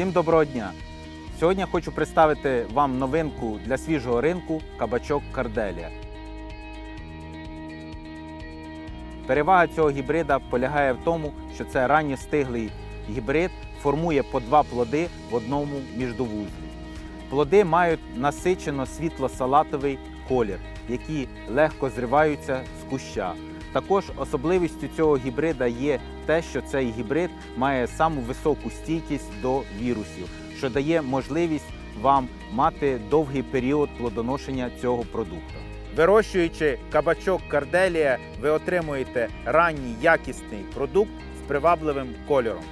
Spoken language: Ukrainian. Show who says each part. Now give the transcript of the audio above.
Speaker 1: Всім доброго дня! Сьогодні хочу представити вам новинку для свіжого ринку кабачок Карделія. Перевага цього гібрида полягає в тому, що це ранньостиглий гібрид формує по два плоди в одному міждовузлі. Плоди мають насичено світло-салатовий колір, які легко зриваються з куща. Також особливістю цього гібрида є те, що цей гібрид має саму високу стійкість до вірусів, що дає можливість вам мати довгий період плодоношення цього продукту. Вирощуючи кабачок Карделія, ви отримуєте ранній якісний продукт з привабливим кольором.